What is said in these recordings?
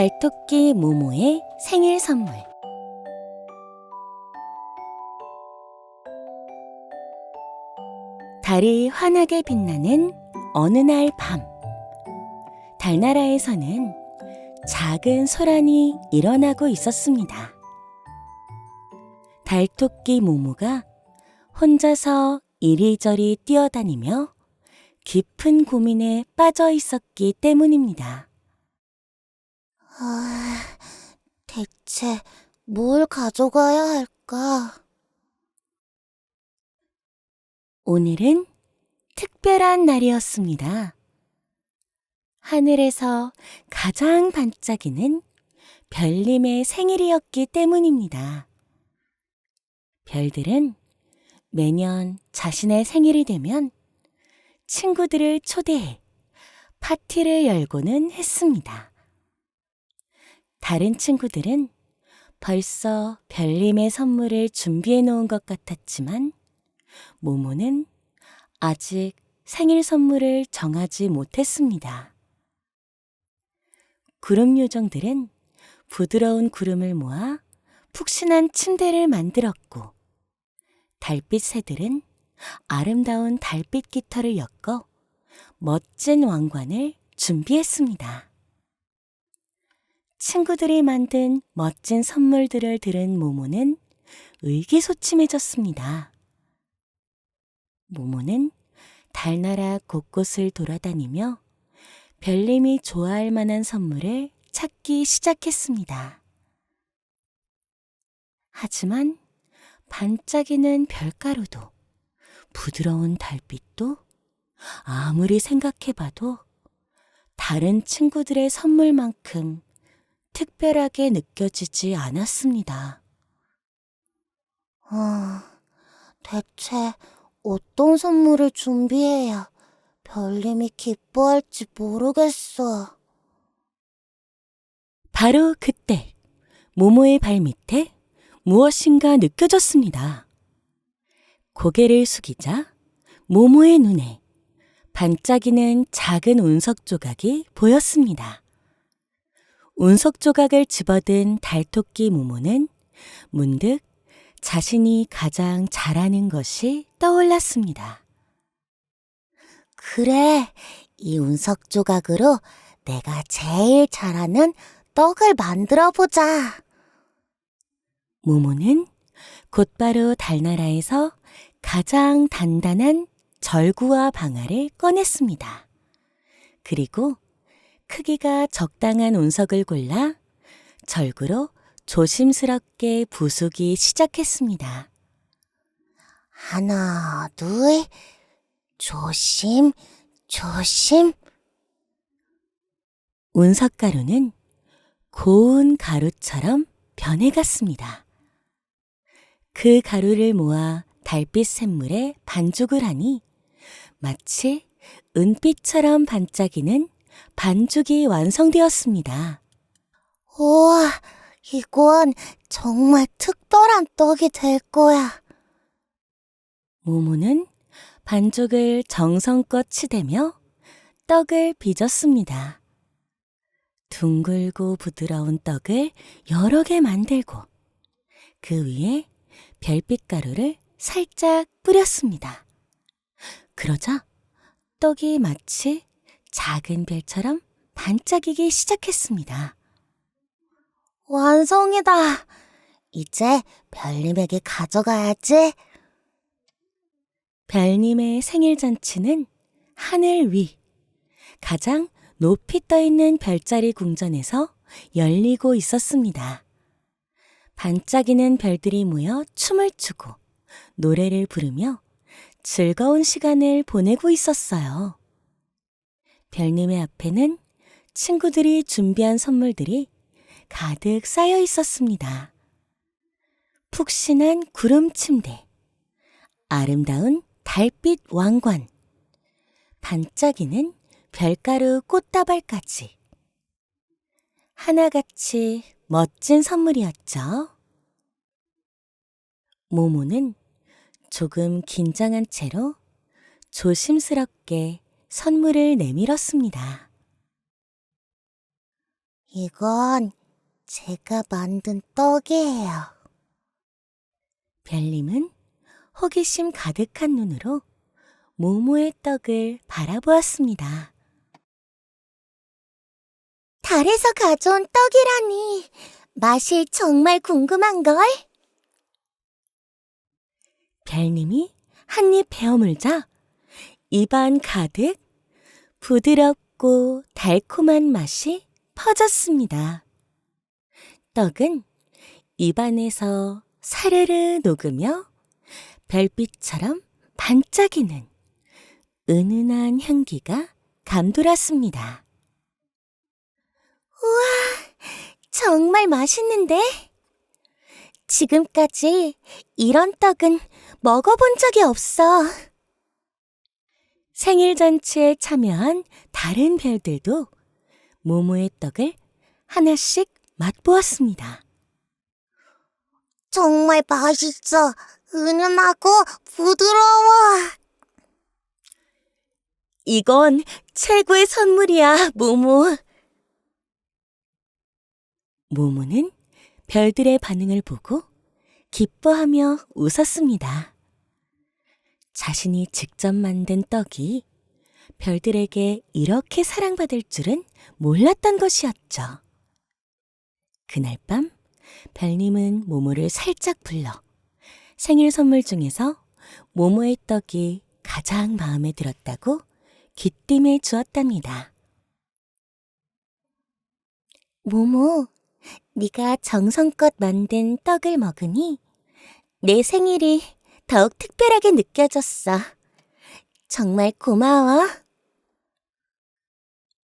달토끼 모모의 생일 선물. 달이 환하게 빛나는 어느 날 밤. 달나라에서는 작은 소란이 일어나고 있었습니다. 달토끼 모모가 혼자서 이리저리 뛰어다니며 깊은 고민에 빠져 있었기 때문입니다. 아, 대체 뭘 가져가야 할까? 오늘은 특별한 날이었습니다. 하늘에서 가장 반짝이는 별님의 생일이었기 때문입니다. 별들은 매년 자신의 생일이 되면 친구들을 초대해 파티를 열고는 했습니다. 다른 친구들은 벌써 별님의 선물을 준비해 놓은 것 같았지만 모모는 아직 생일 선물을 정하지 못했습니다. 구름 요정들은 부드러운 구름을 모아 푹신한 침대를 만들었고, 달빛 새들은 아름다운 달빛 깃털을 엮어 멋진 왕관을 준비했습니다. 친구들이 만든 멋진 선물들을 들은 모모는 의기소침해졌습니다. 모모는 달나라 곳곳을 돌아다니며 별님이 좋아할 만한 선물을 찾기 시작했습니다. 하지만 반짝이는 별가루도 부드러운 달빛도 아무리 생각해봐도 다른 친구들의 선물만큼 특별하게 느껴지지 않았습니다. 아, 대체 어떤 선물을 준비해야 별님이 기뻐할지 모르겠어. 바로 그때 모모의 발 밑에 무엇인가 느껴졌습니다. 고개를 숙이자 모모의 눈에 반짝이는 작은 운석 조각이 보였습니다. 운석 조각을 집어든 달토끼 모모는 문득 자신이 가장 잘하는 것이 떠올랐습니다. 그래, 이 운석 조각으로 내가 제일 잘하는 떡을 만들어 보자. 모모는 곧바로 달나라에서 가장 단단한 절구와 방아를 꺼냈습니다. 그리고 크기가 적당한 운석을 골라 절구로 조심스럽게 부수기 시작했습니다. 하나, 둘, 조심, 조심. 운석가루는 고운 가루처럼 변해갔습니다. 그 가루를 모아 달빛 샘물에 반죽을 하니 마치 은빛처럼 반짝이는 반죽이 완성되었습니다. 우와, 이건 정말 특별한 떡이 될 거야. 모모는 반죽을 정성껏 치대며 떡을 빚었습니다. 둥글고 부드러운 떡을 여러 개 만들고 그 위에 별빛 가루를 살짝 뿌렸습니다. 그러자 떡이 마치 작은 별처럼 반짝이기 시작했습니다. 완성이다. 이제 별님에게 가져가야지. 별님의 생일 잔치는 하늘 위 가장 높이 떠 있는 별자리 궁전에서 열리고 있었습니다. 반짝이는 별들이 모여 춤을 추고 노래를 부르며 즐거운 시간을 보내고 있었어요. 별님의 앞에는 친구들이 준비한 선물들이 가득 쌓여 있었습니다. 푹신한 구름 침대, 아름다운 달빛 왕관, 반짝이는 별가루 꽃다발까지. 하나같이 멋진 선물이었죠. 모모는 조금 긴장한 채로 조심스럽게 선물을 내밀었습니다. 이건 제가 만든 떡이에요. 별님은 호기심 가득한 눈으로 모모의 떡을 바라보았습니다. 달에서 가져온 떡이라니 맛이 정말 궁금한걸? 별님이 한입 베어물자 입안 가득 부드럽고 달콤한 맛이 퍼졌습니다. 떡은 입안에서 사르르 녹으며 별빛처럼 반짝이는 은은한 향기가 감돌았습니다. 정말 맛있는데? 지금까지 이런 떡은 먹어본 적이 없어. 생일 잔치에 참여한 다른 별들도 모모의 떡을 하나씩 맛보았습니다. 정말 맛있어. 은은하고 부드러워. 이건 최고의 선물이야, 모모. 모모는 별들의 반응을 보고 기뻐하며 웃었습니다. 자신이 직접 만든 떡이 별들에게 이렇게 사랑받을 줄은 몰랐던 것이었죠. 그날 밤, 별님은 모모를 살짝 불러 생일 선물 중에서 모모의 떡이 가장 마음에 들었다고 귀띔해 주었답니다. 모모, 네가 정성껏 만든 떡을 먹으니 내 생일이 더욱 특별하게 느껴졌어. 정말 고마워.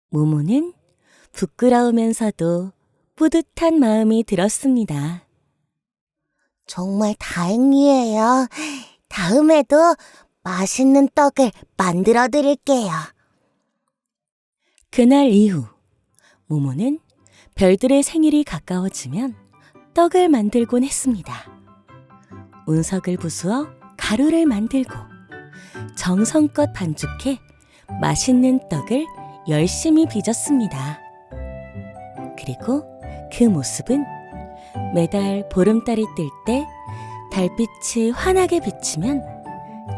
모모는 부끄러우면서도 뿌듯한 마음이 들었습니다. 정말 다행이에요. 다음에도 맛있는 떡을 만들어 드릴게요. 그날 이후 모모는 별들의 생일이 가까워지면 떡을 만들곤 했습니다. 운석을 부수어 가루를 만들고 정성껏 반죽해 맛있는 떡을 열심히 빚었습니다. 그리고 그 모습은 매달 보름달이 뜰 때 달빛이 환하게 비치면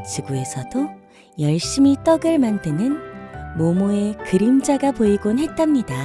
지구에서도 열심히 떡을 만드는 모모의 그림자가 보이곤 했답니다.